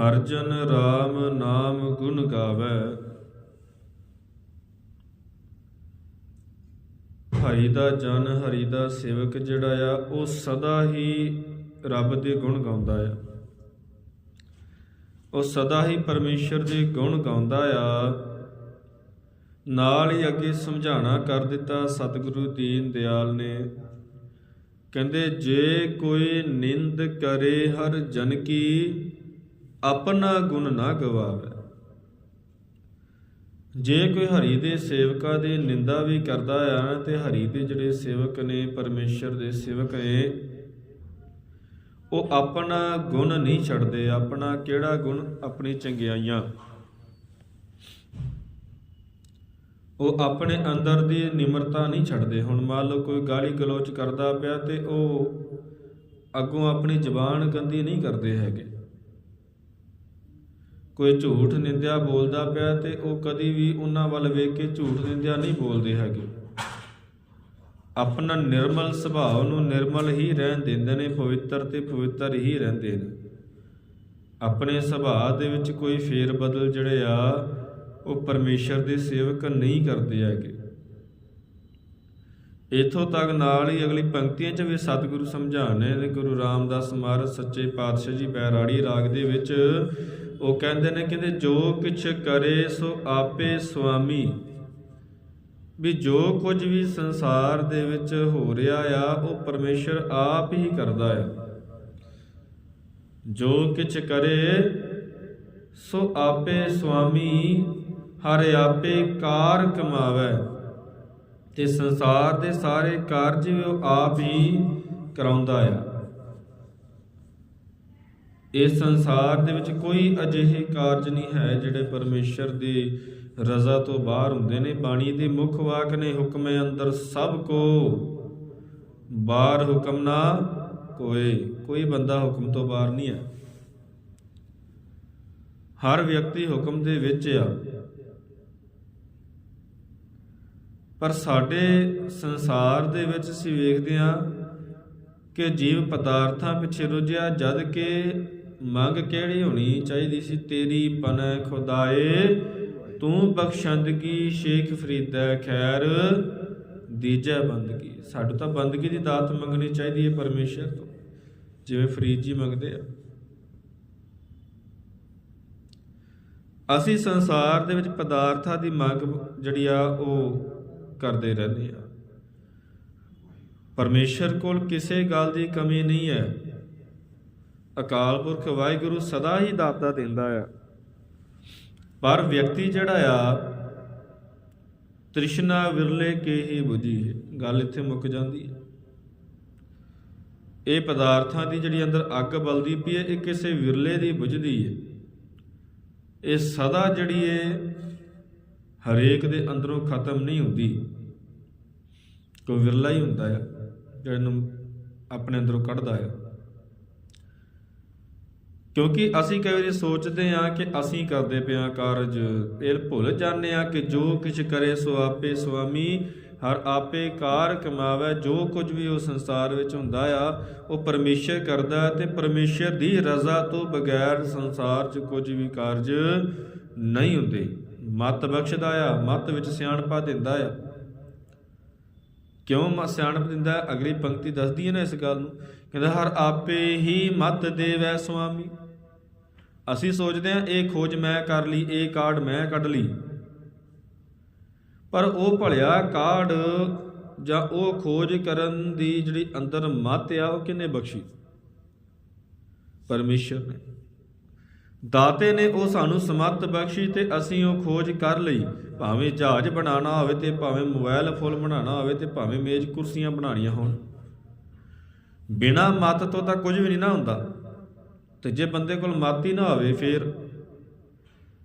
ਹਰ ਜਨ RAM ਨਾਮ ਗੁਣ ਗਾਵੇ। ਹਰੀ ਦਾ ਜਨ, ਹਰੀ ਦਾ ਸੇਵਕ ਜਿਹੜਾ ਆ, ਉਹ ਸਦਾ ਹੀ ਰੱਬ ਦੇ ਗੁਣ ਗਾਉਂਦਾ ਆ। ਉਹ ਸਦਾ ਹੀ ਪਰਮੇਸ਼ਰ ਦੇ ਗੁਣ ਗਾਉਂਦਾ ਆ। ਨਾਲ ਹੀ ਅੱਗੇ ਸਮਝਾਣਾ ਕਰ ਦਿੱਤਾ ਸਤਿਗੁਰੂ ਦੀਨ ਦਿਆਲ ਨੇ। ਕਹਿੰਦੇ, ਜੇ ਕੋਈ ਨਿੰਦ ਕਰੇ ਹਰ ਜਨ ਕੀ ਆਪਣਾ ਗੁਣ ਨਾ ਗਵਾਵੇ। ਜੇ ਕੋਈ ਹਰੀ ਦੇ ਸੇਵਕਾਂ ਦੀ ਨਿੰਦਾ ਵੀ ਕਰਦਾ ਆ ਨਾ ਤੇ ਹਰੀ ਦੇ ਜਿਹੜੇ ਸੇਵਕ ਨੇ, ਪਰਮੇਸ਼ਰ ਦੇ ਸੇਵਕ ਨੇ, ਉਹ ਆਪਣਾ ਗੁਣ ਨਹੀਂ ਛੱਡਦੇ। ਆਪਣਾ ਕਿਹੜਾ ਗੁਣ? ਆਪਣੀ ਚੰਗਿਆਈਆਂ। ਉਹ ਆਪਣੇ ਅੰਦਰ ਦੀ ਨਿਮਰਤਾ ਨਹੀਂ ਛੱਡਦੇ। ਹੁਣ ਮੰਨ ਲਓ ਕੋਈ ਗਾਲੀ ਗਲੋਚ ਕਰਦਾ ਪਿਆ ਤੇ ਉਹ ਅੱਗੋਂ ਆਪਣੀ ਜ਼ਬਾਨ ਗੰਦੀ ਨਹੀਂ ਕਰਦੇ ਹੈਗੇ। ਕੋਈ ਝੂਠ ਨਿੰਦਿਆ ਬੋਲਦਾ ਪਿਆ ਤੇ ਉਹ ਕਦੀ ਵੀ ਉਹਨਾਂ ਵੱਲ ਵੇਖ ਕੇ ਝੂਠ ਨਿੰਦਿਆ ਨਹੀਂ ਬੋਲਦੇ ਹੈਗੇ। ਆਪਣਾ ਨਿਰਮਲ ਸੁਭਾਅ ਨੂੰ ਨਿਰਮਲ ਹੀ ਰਹਿਣ ਦਿੰਦੇ ਨੇ, ਪਵਿੱਤਰ ਤੇ ਪਵਿੱਤਰ ਹੀ ਰਹਿੰਦੇ ਨੇ। ਆਪਣੇ ਸੁਭਾਅ ਦੇ ਵਿੱਚ ਕੋਈ ਫੇਰ ਬਦਲ ਜਿਹੜੇ ਆ, ਉਹ ਪਰਮੇਸ਼ਰ ਦੇ ਸੇਵਕ ਨਹੀਂ ਕਰਦੇ ਹੈਗੇ। ਇਥੋਂ ਤੱਕ ਨਾਲ ਹੀ ਅਗਲੀ ਪੰਕਤੀਆਂ 'ਚ ਵੀ ਸਤਿਗੁਰੂ ਸਮਝਾਣੇ ਨੇ, ਗੁਰੂ ਰਾਮਦਾਸ ਮਹਾਰਾਜ ਸੱਚੇ ਪਾਤਸ਼ਾਹ ਜੀ ਬੈਰਾੜੀ ਰਾਗ ਦੇ ਵਿੱਚ ਉਹ ਕਹਿੰਦੇ ਨੇ ਕਹਿੰਦੇ ਜੋ ਕੁਛ ਕਰੇ ਸੋ ਆਪੇ ਸੁਆਮੀ। ਵੀ ਜੋ ਕੁਝ ਵੀ ਸੰਸਾਰ ਦੇ ਵਿੱਚ ਹੋ ਰਿਹਾ ਆ, ਉਹ ਪਰਮੇਸ਼ਰ ਆਪ ਹੀ ਕਰਦਾ ਆ। ਜੋ ਕੁਛ ਕਰੇ ਸੋ ਆਪੇ ਸੁਆਮੀ, ਹਰ ਆਪੇ ਕਾਰ ਕਮਾਵੇ। ਤੇ ਸੰਸਾਰ ਦੇ ਸਾਰੇ ਕਾਰਜ ਉਹ ਆਪ ਹੀ ਕਰਾਉਂਦਾ ਆ। ਇਸ ਸੰਸਾਰ ਦੇ ਵਿੱਚ ਕੋਈ ਅਜਿਹੇ ਕਾਰਜ ਨਹੀਂ ਹੈ ਜਿਹੜੇ ਪਰਮੇਸ਼ਰ ਦੀ ਰਜ਼ਾ ਤੋਂ ਬਾਹਰ ਹੁੰਦੇ ਨੇ। ਬਾਣੀ ਦੇ ਮੁੱਖ ਵਾਕ ਨੇ, ਹੁਕਮੇ ਅੰਦਰ ਸਭ ਕੋ, ਬਾਹਰ ਹੁਕਮ ਨਾ ਕੋਏ। ਕੋਈ ਬੰਦਾ ਹੁਕਮ ਤੋਂ ਬਾਹਰ ਨਹੀਂ ਹੈ। ਹਰ ਵਿਅਕਤੀ ਹੁਕਮ ਦੇ ਵਿੱਚ ਆ। ਪਰ ਸਾਡੇ ਸੰਸਾਰ ਦੇ ਵਿੱਚ ਅਸੀਂ ਵੇਖਦੇ ਹਾਂ ਕਿ ਜੀਵ ਪਦਾਰਥਾਂ ਪਿੱਛੇ ਰੁੱਝਿਆ, ਜਦ ਕਿ ਮੰਗ ਕਿਹੜੀ ਹੋਣੀ ਚਾਹੀਦੀ ਸੀ? ਤੇਰੀ ਪਨੈ ਖੁਦਾਏ, ਤੂੰ ਬਖਸ਼ੰਦਗੀ ਸ਼ੇਖ ਫਰੀਦਾ ਖੈਰ ਦੀਜੈ ਬੰਦਗੀ। ਸਾਡੂ ਤਾਂ ਬੰਦਗੀ ਦੀ ਦਾਤ ਮੰਗਣੀ ਚਾਹੀਦੀ ਹੈ ਪਰਮੇਸ਼ਰ ਤੋਂ। ਜਿਵੇਂ ਫਰੀਦ ਜੀ ਮੰਗਦੇ ਆ। ਅਸੀਂ ਸੰਸਾਰ ਦੇ ਵਿੱਚ ਪਦਾਰਥਾਂ ਦੀ ਮੰਗ ਜਿਹੜੀ ਆ, ਉਹ ਕਰਦੇ ਰਹਿੰਦੇ ਆ। ਪਰਮੇਸ਼ਰ ਕੋਲ ਕਿਸੇ ਗੱਲ ਦੀ ਕਮੀ ਨਹੀਂ ਹੈ। ਅਕਾਲ ਪੁਰਖ ਵਾਹਿਗੁਰੂ ਸਦਾ ਹੀ ਦਾਤਾ ਦਿੰਦਾ ਆ। ਪਰ ਵਿਅਕਤੀ ਜਿਹੜਾ ਆ, ਤ੍ਰਿਸ਼ਨਾ ਵਿਰਲੇ ਕੇ ਹੀ 부ਜੀ ਗੱਲ ਇੱਥੇ ਮੁੱਕ ਜਾਂਦੀ ਹੈ। ਇਹ ਪਦਾਰਥਾਂ ਦੀ ਜਿਹੜੀ ਅੰਦਰ ਅੱਗ ਬਲਦੀ ਪਈ ਹੈ, ਇਹ ਕਿਸੇ ਵਿਰਲੇ ਦੀ ਬੁਝਦੀ ਹੈ। ਇਹ ਸਦਾ ਜਿਹੜੀ ਹੈ, ਹਰੇਕ ਦੇ ਅੰਦਰੋਂ ਖਤਮ ਨਹੀਂ ਹੁੰਦੀ। ਕੋਈ ਵਿਰਲਾ ਹੀ ਹੁੰਦਾ ਹੈ ਜਿਹੜਾ ਨੂੰ ਆਪਣੇ ਅੰਦਰੋਂ ਕੱਢਦਾ ਹੈ ਕਿਉਂਕਿ ਅਸੀਂ ਕਈ ਵਾਰੀ ਸੋਚਦੇ ਹਾਂ ਕਿ ਅਸੀਂ ਕਰਦੇ ਪਿਆ ਕਾਰਜ, ਇਹ ਭੁੱਲ ਜਾਂਦੇ ਹਾਂ ਕਿ ਜੋ ਕੁਝ ਕਰੇ ਸੋ ਆਪੇ ਸੁਆਮੀ, ਹਰ ਆਪੇ ਕਾਰ ਕਮਾਵੇ, ਜੋ ਕੁਝ ਵੀ ਉਹ ਸੰਸਾਰ ਵਿੱਚ ਹੁੰਦਾ ਆ, ਉਹ ਪਰਮੇਸ਼ਰ ਕਰਦਾ ਹੈ ਤੇ ਪਰਮੇਸ਼ਰ ਦੀ ਰਜ਼ਾ ਤੋਂ ਬਗੈਰ ਸੰਸਾਰ 'ਚ ਕੁਝ ਵੀ ਕਾਰਜ ਨਹੀਂ ਹੁੰਦੇ। ਮਤ ਬਖਸ਼ਦਾ ਆ, ਮਤ ਵਿੱਚ ਸਿਆਣਪਾ ਦਿੰਦਾ ਆ। ਕਿਉਂ ਮ, ਸਿਆਣਪ ਦਿੰਦਾ? ਅਗਲੀ ਪੰਕਤੀ ਦੱਸਦੀ ਹੈ ਨਾ ਇਸ ਗੱਲ ਨੂੰ। ਕਹਿੰਦਾ, ਹਰ ਆਪੇ ਹੀ ਮਤ ਦੇਵੈ ਸੁਆਮੀ। ਅਸੀਂ ਸੋਚਦੇ ਹਾਂ, ਇਹ ਖੋਜ ਮੈਂ ਕਰ ਲਈ, ਇਹ ਕਾਰਡ ਮੈਂ ਕੱਢ ਲਈ। ਪਰ ਉਹ ਭਲਿਆ ਕਾਰਡ ਜਾਂ ਉਹ ਖੋਜ ਕਰਨ ਦੀ ਜਿਹੜੀ ਅੰਦਰ ਮੱਤ ਆ, ਉਹ ਕਿਨੇ ਬਖਸ਼ੀ? ਪਰਮੇਸ਼ਰ ਨੇ। ਦਾਤੇ ਨੇ ਉਹ ਸਾਨੂੰ ਸਮੱਤ ਬਖਸ਼ੀ ਤੇ ਅਸੀਂ ਉਹ ਖੋਜ ਕਰ ਲਈ। ਭਾਵੇਂ ਜਹਾਜ਼ ਬਣਾਉਣਾ ਹੋਵੇ ਤੇ ਭਾਵੇਂ ਮੋਬਾਈਲ ਫੁੱਲ ਬਣਾਉਣਾ ਹੋਵੇ ਤੇ ਭਾਵੇਂ ਮੇਜ਼ ਕੁਰਸੀਆਂ ਬਣਾਉਣੀਆਂ ਹੋਣ। ਬਿਨਾ ਮਤ ਤੋਂ ਤਾਂ ਕੁਝ ਵੀ ਨਹੀਂ ਨਾ ਹੁੰਦਾ। ਤੇ ਜੇ ਬੰਦੇ ਕੋਲ ਮਤ ਹੀ ਨਾ ਹੋਵੇ ਫਿਰ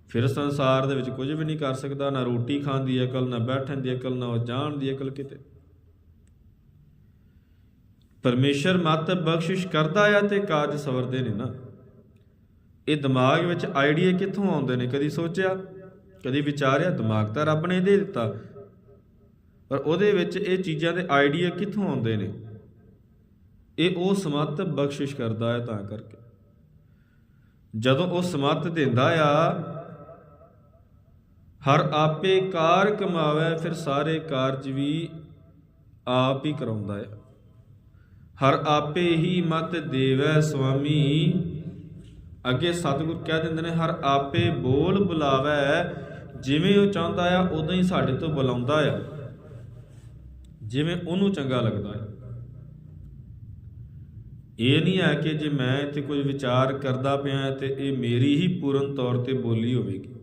ਫਿਰ ਸੰਸਾਰ ਦੇ ਵਿੱਚ ਕੁਝ ਵੀ ਨਹੀਂ ਕਰ ਸਕਦਾ, ਨਾ ਰੋਟੀ ਖਾਣ ਦੀ ਅਕਲ, ਨਾ ਬੈਠਣ ਦੀ ਅਕਲ, ਨਾ ਜਾਣ ਦੀ ਅਕਲ ਕਿਤੇ। ਪਰਮੇਸ਼ਰ ਮਤ ਬਖਸ਼ਿਸ਼ ਕਰਦਾ ਆ ਤੇ ਕਾਰਜ ਸਵਰਦੇ ਨੇ ਨਾ। ਇਹ ਦਿਮਾਗ ਵਿੱਚ ਆਈਡੀਆ ਕਿੱਥੋਂ ਆਉਂਦੇ ਨੇ? ਕਦੀ ਸੋਚਿਆ? ਕਦੀ ਵਿਚਾਰਿਆ? ਦਿਮਾਗ ਤਾਂ ਰੱਬ ਨੇ ਦੇ ਦਿੱਤਾ। ਪਰ ਉਹਦੇ ਵਿੱਚ ਇਹ ਚੀਜ਼ਾਂ ਦੇ ਆਈਡੀਆ ਕਿੱਥੋਂ ਆਉਂਦੇ ਨੇ? ਇਹ ਉਹ ਸਮਤ ਬਖਸ਼ਿਸ਼ ਕਰਦਾ ਹੈ ਤਾਂ ਕਰਕੇ। ਜਦੋਂ ਉਹ ਸਮੱਤ ਦਿੰਦਾ ਆ, ਹਰ ਆਪੇ ਕਾਰ ਕਮਾਵੇ, ਫਿਰ ਸਾਰੇ ਕਾਰਜ ਵੀ ਆਪ ਹੀ ਕਰਾਉਂਦਾ ਹੈ ਹਰ ਆਪੇ ਹੀ ਮਤ ਦੇਵੈ ਸੁਆਮੀ। ਅੱਗੇ ਸਤਿਗੁਰ ਕਹਿ ਦਿੰਦੇ ਨੇ, ਹਰ ਆਪੇ ਬੋਲ ਬੁਲਾਵੇ, ਜਿਵੇਂ ਉਹ ਚਾਹੁੰਦਾ ਆ, ਉਦਾਂ ਹੀ ਸਾਡੇ ਤੋਂ ਬੁਲਾਉਂਦਾ ਆ। ਜਿਵੇਂ ਉਹਨੂੰ ਚੰਗਾ ਲੱਗਦਾ ਹੈ ਇਹ ਨਹੀਂ ਹੈ ਕਿ ਜੇ ਮੈਂ ਇੱਥੇ ਕੋਈ ਵਿਚਾਰ ਕਰਦਾ ਪਿਆ ਤੇ ਇਹ ਮੇਰੀ ਹੀ ਪੂਰਨ ਤੌਰ ਤੇ ਬੋਲੀ ਹੋਵੇਗੀ।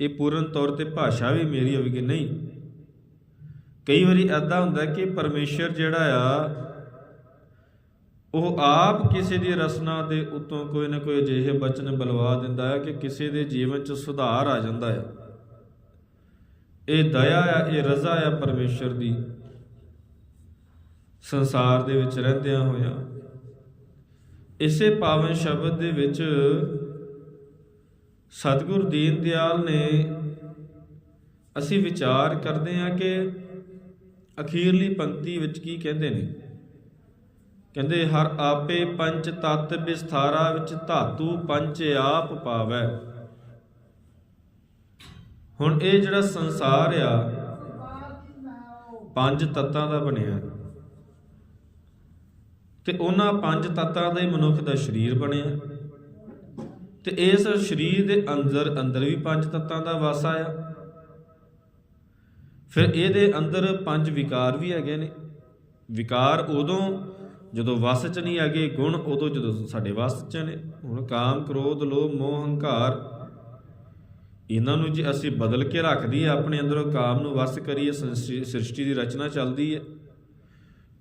ਇਹ ਪੂਰਨ ਤੌਰ ਤੇ ਭਾਸ਼ਾ ਵੀ ਮੇਰੀ ਹੋਵੇਗੀ, ਨਹੀਂ। ਕਈ ਵਾਰੀ ਐਦਾਂ ਹੁੰਦਾ ਕਿ ਪਰਮੇਸ਼ਰ ਜਿਹੜਾ ਆ, ਉਹ ਆਪ ਕਿਸੇ ਦੀ ਰਸਨਾ ਦੇ ਉਤੋਂ ਕੋਈ ਨਾ ਕੋਈ ਅਜਿਹੇ ਬਚਨ ਬਲਵਾ ਦਿੰਦਾ ਹੈ ਕਿ ਕਿਸੇ ਦੇ ਜੀਵਨ 'ਚ ਸੁਧਾਰ ਆ ਜਾਂਦਾ ਹੈ ਇਹ ਦਇਆ ਆ, ਇਹ ਰਜ਼ਾ ਆ ਪਰਮੇਸ਼ਰ ਦੀ ਸੰਸਾਰ ਦੇ ਵਿੱਚ ਰਹਿੰਦਿਆਂ ਹੋਇਆਂ। ਇਸੇ ਪਾਵਨ ਸ਼ਬਦ ਦੇ ਵਿੱਚ ਸਤਿਗੁਰ ਦੀਨ ਦਿਆਲ ਨੇ ਅਸੀਂ ਵਿਚਾਰ ਕਰਦੇ ਹਾਂ ਕਿ ਅਖੀਰਲੀ ਪੰਕਤੀ ਵਿੱਚ ਕੀ ਕਹਿੰਦੇ ਨੇ? ਕਹਿੰਦੇ, ਹਰ ਆਪੇ ਪੰਚ ਤਤ ਵਿਸਥਾਰਾ ਵਿੱਚ ਧਾਤੂ ਪੰਚ ਆਪ ਪਾਵੈ। ਹੁਣ ਇਹ ਜਿਹੜਾ ਸੰਸਾਰ ਆ, ਪੰਜ ਤੱਤਾਂ ਦਾ ਬਣਿਆ। ਤੇ ਉਹਨਾਂ ਪੰਜ ਤੱਤਾਂ ਦੇ ਮਨੁੱਖ ਦਾ ਸਰੀਰ ਬਣਿਆ। ਤੇ ਇਸ ਸਰੀਰ ਦੇ ਅੰਦਰ ਅੰਦਰ ਵੀ ਪੰਜ ਤੱਤਾਂ ਦਾ ਵਾਸਾ ਆ ਫਿਰ ਇਹਦੇ ਅੰਦਰ ਪੰਜ ਵਿਕਾਰ ਵੀ ਹੈਗੇ ਨੇ। ਵਿਕਾਰ ਉਦੋਂ ਜਦੋਂ ਵਸ ਚ ਨਹੀਂ ਹੈਗੇ, ਗੁਣ ਉਦੋਂ ਜਦੋਂ ਸਾਡੇ ਵਸ ਚ ਨੇ। ਹੁਣ ਕਾਮ, ਕ੍ਰੋਧ, ਲੋਭ, ਮੋਹ, ਹੰਕਾਰ, ਇਹਨਾਂ ਨੂੰ ਜੇ ਅਸੀਂ ਬਦਲ ਕੇ ਰੱਖ ਦਈਏ ਆਪਣੇ ਅੰਦਰੋਂ ਕਾਮ ਨੂੰ ਵਸ ਕਰੀਏ ਸ੍ਰਿਸ਼ਟੀ ਦੀ ਰਚਨਾ ਚੱਲਦੀ ਹੈ।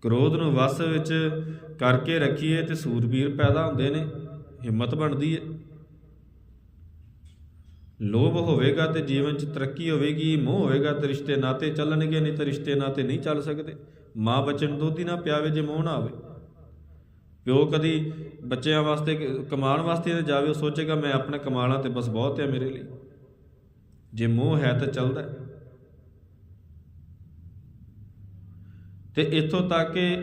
ਕ੍ਰੋਧ ਨੂੰ ਵਸ ਵਿੱਚ ਕਰਕੇ ਰੱਖੀਏ ਤੇ ਸੂਰਬੀਰ ਪੈਦਾ ਹੁੰਦੇ ਨੇ, ਹਿੰਮਤ ਬਣਦੀ ਹੈ ਲੋਭ ਹੋਵੇਗਾ ਤੇ ਜੀਵਨ 'ਚ ਤਰੱਕੀ ਹੋਵੇਗੀ, ਮੋਹ ਹੋਵੇਗਾ ਤੇ ਰਿਸ਼ਤੇ ਨਾਤੇ ਚੱਲਣਗੇ, ਨਹੀਂ ਤਾਂ ਰਿਸ਼ਤੇ ਨਾਤੇ ਨਹੀਂ ਚੱਲ ਸਕਦੇ। ਮਾਂ ਬੱਚੇ ਨੂੰ ਦੁੱਧ ਹੀ ਨਾ ਪਿਆਵੇ ਜੇ ਮੋਹ ਨਾ ਹੋਵੇ। ਪਿਓ ਕਦੀ ਬੱਚਿਆਂ ਵਾਸਤੇ ਕਮਾਉਣ ਵਾਸਤੇ ਨਾ ਜਾਵੇ, ਉਹ ਸੋਚੇਗਾ, ਮੈਂ ਆਪਣਾ ਕਮਾਣਾ ਤੇ ਬਸ ਬਹੁਤ ਹੈ ਮੇਰੇ ਲਈ। ਜੇ ਮੋਹ ਹੈ ਤਾਂ ਚੱਲਦਾ ਹੈ। ਤੇ ਇੱਥੋਂ ਤੱਕ ਕਿ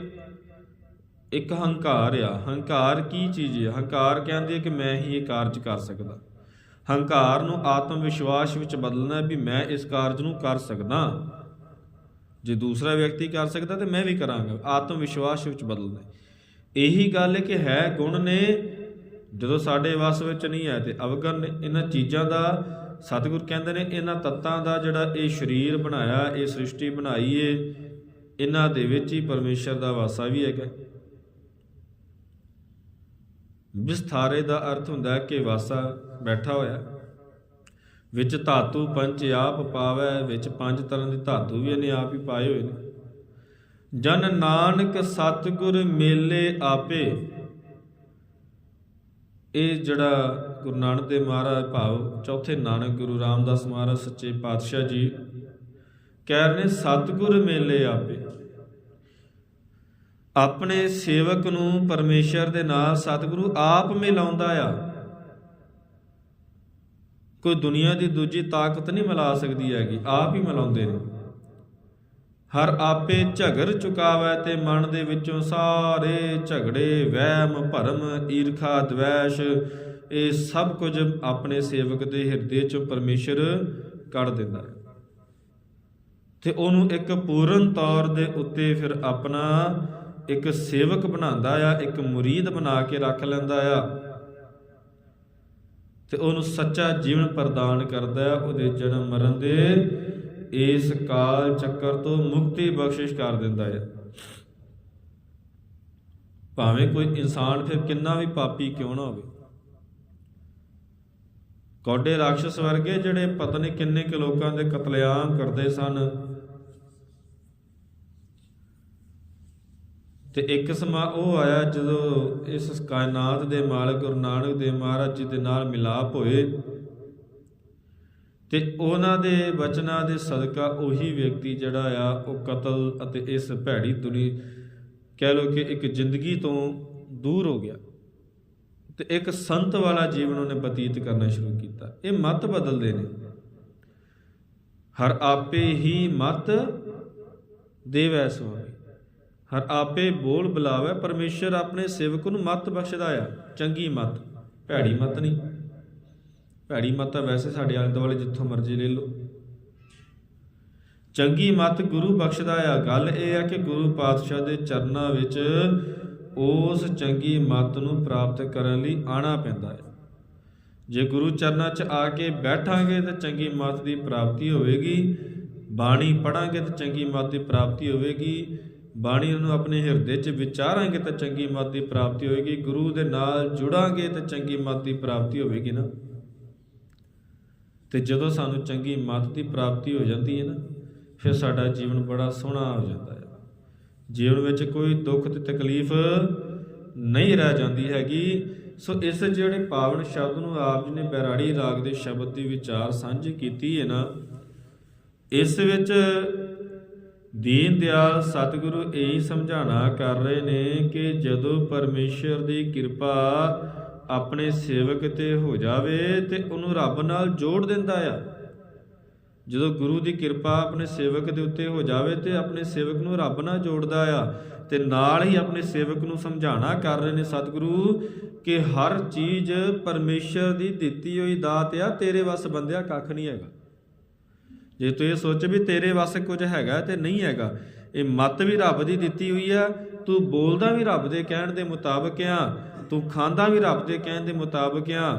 ਇੱਕ ਹੰਕਾਰ ਆ। ਹੰਕਾਰ ਕੀ ਚੀਜ਼ ਹੈ ਹੰਕਾਰ ਕਹਿੰਦੇ ਕਿ ਮੈਂ ਹੀ ਇਹ ਕਾਰਜ ਕਰ ਸਕਦਾ। ਹੰਕਾਰ ਨੂੰ ਆਤਮ ਵਿਸ਼ਵਾਸ ਵਿੱਚ ਬਦਲਣਾ ਵੀ ਮੈਂ ਇਸ ਕਾਰਜ ਨੂੰ ਕਰ ਸਕਦਾ। ਜੇ ਦੂਸਰਾ ਵਿਅਕਤੀ ਕਰ ਸਕਦਾ ਤੇ ਮੈਂ ਵੀ ਕਰਾਂਗਾ। ਆਤਮ ਵਿਸ਼ਵਾਸ ਵਿੱਚ ਬਦਲਣਾ। ਇਹੀ ਗੱਲ ਕਿ ਹੈ ਗੁਣ ਨੇ, ਜਦੋਂ ਸਾਡੇ ਵਸ ਵਿੱਚ ਨਹੀਂ ਹੈ ਤੇ ਅਵਗਨ ਨੇ, ਇਹਨਾਂ ਚੀਜ਼ਾਂ ਦਾ ਸਤਿਗੁਰ ਕਹਿੰਦੇ ਨੇ, ਇਹਨਾਂ ਤੱਤਾਂ ਦਾ ਜਿਹੜਾ ਇਹ ਸਰੀਰ ਬਣਾਇਆ, ਇਹ ਸ੍ਰਿਸ਼ਟੀ ਬਣਾਈ ਏ ਇਹਨਾਂ ਦੇ ਵਿੱਚ ਹੀ ਪਰਮੇਸ਼ਰ ਦਾ ਵਾਸਾ ਵੀ ਹੈਗਾ। ਵਿਸਥਾਰੇ ਦਾ ਅਰਥ ਹੁੰਦਾ ਹੈ ਕਿ ਵਾਸਾ ਬੈਠਾ ਹੋਇਆ। ਵਿੱਚ ਧਾਤੂ ਪੰਜ ਆਪ ਪਾਵੈ, ਵਿੱਚ ਪੰਜ ਤਰ੍ਹਾਂ ਦੇ ਧਾਤੂ ਵੀ ਇਹਨੇ ਆਪ ਹੀ ਪਾਏ ਹੋਏ ਨੇ। ਜਨ ਨਾਨਕ ਸਤਿਗੁਰ ਮੇਲੇ ਆਪੇ। ਇਹ ਜਿਹੜਾ ਗੁਰੂ ਨਾਨਕ ਦੇ ਮਹਾਰਾਜ ਭਾਵ ਚੌਥੇ ਨਾਨਕ ਗੁਰੂ ਰਾਮਦਾਸ ਮਹਾਰਾਜ ਸੱਚੇ ਪਾਤਸ਼ਾਹ ਜੀ ਕਹਿ ਰਹੇ ਨੇ, ਸਤਿਗੁਰ ਮੇਲੇ ਆਪੇ। ਆਪਣੇ ਸੇਵਕ ਨੂੰ ਪਰਮੇਸ਼ਰ ਦੇ ਨਾਲ ਸਤਿਗੁਰੂ ਆਪ ਮਿਲਾਉਂਦਾ ਆ। ਕੋਈ ਦੁਨੀਆ ਦੀ ਦੂਜੀ ਤਾਕਤ ਨਹੀਂ ਮਿਲਾ ਸਕਦੀ ਹੈਗੀ, ਆਪ ਹੀ ਮਿਲਾਉਂਦੇ ਨੇ। ਹਰ ਆਪੇ ਝਗਰ ਚੁਕਾਵੇ ਤੇ ਮਨ ਦੇ ਵਿੱਚੋਂ ਸਾਰੇ ਝਗੜੇ, ਵਹਿਮ, ਭਰਮ, ਈਰਖਾ, ਦਵੈਸ਼, ਇਹ ਸਭ ਕੁਝ ਆਪਣੇ ਸੇਵਕ ਦੇ ਹਿਰਦੇ ਚੋਂ ਪਰਮੇਸ਼ਰ ਕੱਢ ਦਿੰਦਾ ਹੈ। ਤੇ ਉਹਨੂੰ ਇੱਕ ਪੂਰਨ ਤੌਰ ਦੇ ਉੱਤੇ ਫਿਰ ਆਪਣਾ ਇੱਕ ਸੇਵਕ ਬਣਾਉਂਦਾ ਆ, ਇੱਕ ਮੁਰੀਦ ਬਣਾ ਕੇ ਰੱਖ ਲੈਂਦਾ ਆ। ਤੇ ਉਹਨੂੰ ਸੱਚਾ ਜੀਵਨ ਪ੍ਰਦਾਨ ਕਰਦਾ ਹੈ ਉਹਦੇ ਜਨਮ ਮਰਨ ਦੇ ਇਸ ਕਾਲ ਚੱਕਰ ਤੋਂ ਮੁਕਤੀ ਬਖਸ਼ਿਸ਼ ਕਰ ਦਿੰਦਾ ਹੈ ਭਾਵੇਂ ਕੋਈ ਇਨਸਾਨ ਫਿਰ ਕਿੰਨਾ ਵੀ ਪਾਪੀ ਕਿਉਂ ਨਾ ਹੋਵੇ। ਕੋਡੇ ਰਾਖਸ਼ ਵਰਗੇ ਜਿਹੜੇ ਪਤਾ ਨਹੀਂ ਕਿੰਨੇ ਕਿ ਲੋਕਾਂ ਦੇ ਕਤਲੇਆਮ ਕਰਦੇ ਸਨ ਤੇ ਇੱਕ ਸਮਾਂ ਉਹ ਆਇਆ ਜਦੋਂ ਇਸ ਕਾਇਨਾਤ ਦੇ ਮਾਲਕ ਗੁਰੂ ਨਾਨਕ ਦੇਵ ਮਹਾਰਾਜ ਜੀ ਦੇ ਨਾਲ ਮਿਲਾਪ ਹੋਏ ਤੇ ਉਹਨਾਂ ਦੇ ਬਚਨਾਂ ਦੇ ਸਦਕਾ ਉਹੀ ਵਿਅਕਤੀ ਜਿਹੜਾ ਆ, ਉਹ ਕਤਲ ਅਤੇ ਇਸ ਭੈੜੀ ਦੁਨੀ ਕਹਿ ਲੋ ਕਿ ਇੱਕ ਜ਼ਿੰਦਗੀ ਤੋਂ ਦੂਰ ਹੋ ਗਿਆ ਤੇ ਇੱਕ ਸੰਤ ਵਾਲਾ ਜੀਵਨ ਉਹਨੇ ਬਤੀਤ ਕਰਨਾ ਸ਼ੁਰੂ ਕੀਤਾ। ਇਹ ਮਤ ਬਦਲਦੇ ਨੇ। ਹਰ ਆਪੇ ਹੀ ਮਤ ਦੇਵੈ ਸੁਆਮੀ ਹਰ ਆਪੇ ਬੋਲ ਬੁਲਾਵੇ, ਪਰਮੇਸ਼ਰ ਆਪਣੇ ਸੇਵਕ ਨੂੰ ਮਤ ਬਖਸ਼ਦਾ ਆ। ਚੰਗੀ ਮਤ, ਭੈੜੀ ਮਤ ਨਹੀਂ। ਭੈੜੀ ਮਤ ਤਾਂ ਵੈਸੇ ਸਾਡੇ ਆਲੇ ਦੁਆਲੇ ਜਿੱਥੋਂ ਮਰਜ਼ੀ ਲੈ ਲਓ। ਚੰਗੀ ਮਤ ਗੁਰੂ ਬਖਸ਼ਦਾ ਆ। ਗੱਲ ਇਹ ਆ ਕਿ ਗੁਰੂ ਪਾਤਸ਼ਾਹ ਦੇ ਚਰਨਾਂ ਵਿੱਚ ਉਸ ਚੰਗੀ ਮਤ ਨੂੰ ਪ੍ਰਾਪਤ ਕਰਨ ਲਈ ਆਣਾ ਪੈਂਦਾ ਹੈ ਜੇ ਗੁਰੂ ਚਰਨਾਂ 'ਚ ਆ ਕੇ ਬੈਠਾਂਗੇ ਤਾਂ ਚੰਗੀ ਮਤ ਦੀ ਪ੍ਰਾਪਤੀ ਹੋਵੇਗੀ। ਬਾਣੀ ਪੜਾਂਗੇ ਤਾਂ ਚੰਗੀ ਮਤ ਦੀ ਪ੍ਰਾਪਤੀ ਹੋਵੇਗੀ। ਬਾਣੀ ਨੂੰ ਆਪਣੇ ਹਿਰਦੇ 'ਚ ਵਿਚਾਰਾਂਗੇ ਤਾਂ ਚੰਗੀ ਮਤ ਦੀ ਪ੍ਰਾਪਤੀ ਹੋਵੇਗੀ ਗੁਰੂ ਦੇ ਨਾਲ ਜੁੜਾਂਗੇ ਤਾਂ ਚੰਗੀ ਮਤ ਦੀ ਪ੍ਰਾਪਤੀ ਹੋਵੇਗੀ ਨਾ। ਤੇ ਜਦੋਂ ਸਾਨੂੰ ਚੰਗੀ ਮਤ ਦੀ ਪ੍ਰਾਪਤੀ ਹੋ ਜਾਂਦੀ ਹੈ ਨਾ, ਫਿਰ ਸਾਡਾ ਜੀਵਨ ਬੜਾ ਸੋਹਣਾ ਹੋ ਜਾਂਦਾ ਹੈ। ਜੀਵਨ ਵਿੱਚ ਕੋਈ ਦੁੱਖ ਤੇ ਤਕਲੀਫ ਨਹੀਂ ਰਹਿ ਜਾਂਦੀ ਹੈਗੀ। ਸੋ ਇਸ ਜਿਹੜੇ ਪਾਵਨ ਸ਼ਬਦ ਨੂੰ ਆਪ ਜੀ ਨੇ ਬੈਰਾੜੀ ਰਾਗ ਦੇ ਸ਼ਬਦ ਦੀ ਵਿਚਾਰ ਸਾਂਝੀ ਕੀਤੀ ਹੈ ਨਾ, ਇਸ ਵਿੱਚ ਦੀਨ ਦਿਆਲ ਸਤਿਗੁਰੂ ਇਹੀ ਸਮਝਾਣਾ ਕਰ ਰਹੇ ਨੇ ਕਿ ਜਦੋਂ ਪਰਮੇਸ਼ਰ ਦੀ ਕਿਰਪਾ ਆਪਣੇ ਸੇਵਕ ਤੇ ਹੋ ਜਾਵੇ ਤੇ ਉਹਨੂੰ ਰੱਬ ਨਾਲ ਜੋੜ ਦਿੰਦਾ ਆ। ਜਦੋਂ ਗੁਰੂ ਦੀ ਕਿਰਪਾ ਆਪਣੇ ਸੇਵਕ ਦੇ ਉੱਤੇ ਹੋ ਜਾਵੇ ਤੇ ਆਪਣੇ ਸੇਵਕ ਨੂੰ ਰੱਬ ਨਾਲ ਜੋੜਦਾ ਆ, ਤੇ ਨਾਲ ਹੀ ਆਪਣੇ ਸੇਵਕ ਨੂੰ ਸਮਝਾਣਾ ਕਰ ਰਹੇ ਨੇ ਸਤਿਗੁਰੂ ਕਿ ਹਰ ਚੀਜ਼ ਪਰਮੇਸ਼ਰ ਦੀ ਦਿੱਤੀ ਹੋਈ ਦਾਤ ਆ, ਤੇਰੇ ਵੱਸ ਬੰਦਿਆ ਕੱਖ ਨਹੀਂ ਹੈਗਾ। ਜੇ ਤੂੰ ਇਹ ਸੋਚ ਵੀ ਤੇਰੇ ਵਾਸਤੇ ਕੁਝ ਹੈਗਾ ਤੇ ਨਹੀਂ ਹੈਗਾ, ਇਹ ਮਤ ਵੀ ਰੱਬ ਦੀ ਦਿੱਤੀ ਹੋਈ ਆ, ਤੂੰ ਬੋਲਦਾ ਵੀ ਰੱਬ ਦੇ ਕਹਿਣ ਦੇ ਮੁਤਾਬਕ ਆ, ਤੂੰ ਖਾਂਦਾ ਵੀ ਰੱਬ ਦੇ ਕਹਿਣ ਦੇ ਮੁਤਾਬਕ ਆ,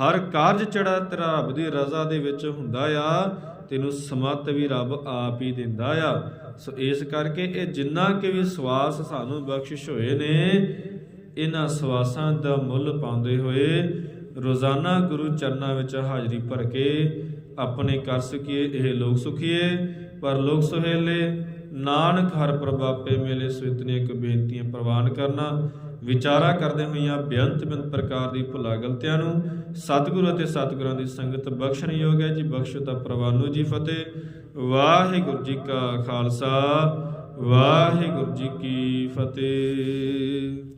ਹਰ ਕਾਰਜ ਚੜਾ ਤੇਰਾ ਰੱਬ ਦੀ ਰਜ਼ਾ ਦੇ ਵਿੱਚ ਹੁੰਦਾ ਆ, ਤੈਨੂੰ ਸਮਤ ਵੀ ਰੱਬ ਆਪ ਹੀ ਦਿੰਦਾ ਆ। ਸੋ ਇਸ ਕਰਕੇ ਇਹ ਜਿੰਨਾ ਕਿ ਵੀ ਸਵਾਸ ਸਾਨੂੰ ਬਖਸ਼ਿਸ਼ ਹੋਏ ਨੇ, ਇਹਨਾਂ ਸਵਾਸਾਂ ਦਾ ਮੁੱਲ ਪਾਉਂਦੇ ਹੋਏ ਰੋਜ਼ਾਨਾ ਗੁਰੂ ਚਰਨਾਂ ਵਿੱਚ ਹਾਜ਼ਰੀ ਭਰ ਕੇ ਆਪਣੇ ਕਰ ਸਕੀਏ, ਇਹ ਲੋਕ ਸੁਖੀਏ। ਪਰ ਲੋਕ ਸੁਹੇਲੇ, ਨਾਨਕ ਹਰ ਪ੍ਰਭਾਪੇ ਮੇਲੇ ਸੋ ਇਤਨੀਆਂ ਕੁ ਬੇਨਤੀਆਂ ਪ੍ਰਵਾਨ ਕਰਨਾ। ਵਿਚਾਰਾ ਕਰਦੇ ਹੋਈਆਂ ਬੇਅੰਤ ਬੇਅੰਤ ਪ੍ਰਕਾਰ ਦੀ ਭੁਲਾ ਗਲਤਿਆਂ ਨੂੰ, ਸਤਿਗੁਰੂ ਅਤੇ ਸਤਿਗੁਰਾਂ ਦੀ ਸੰਗਤ ਬਖਸ਼ਣ ਯੋਗ ਹੈ। ਜੀ ਬਖਸ਼ੋ ਤਾਂ ਪ੍ਰਵਾਨੋ ਜੀ ਫਤਿਹ। ਵਾਹਿਗੁਰੂ ਜੀ ਕਾ ਖਾਲਸਾ, ਵਾਹਿਗੁਰੂ ਜੀ ਕੀ ਫਤਿਹ।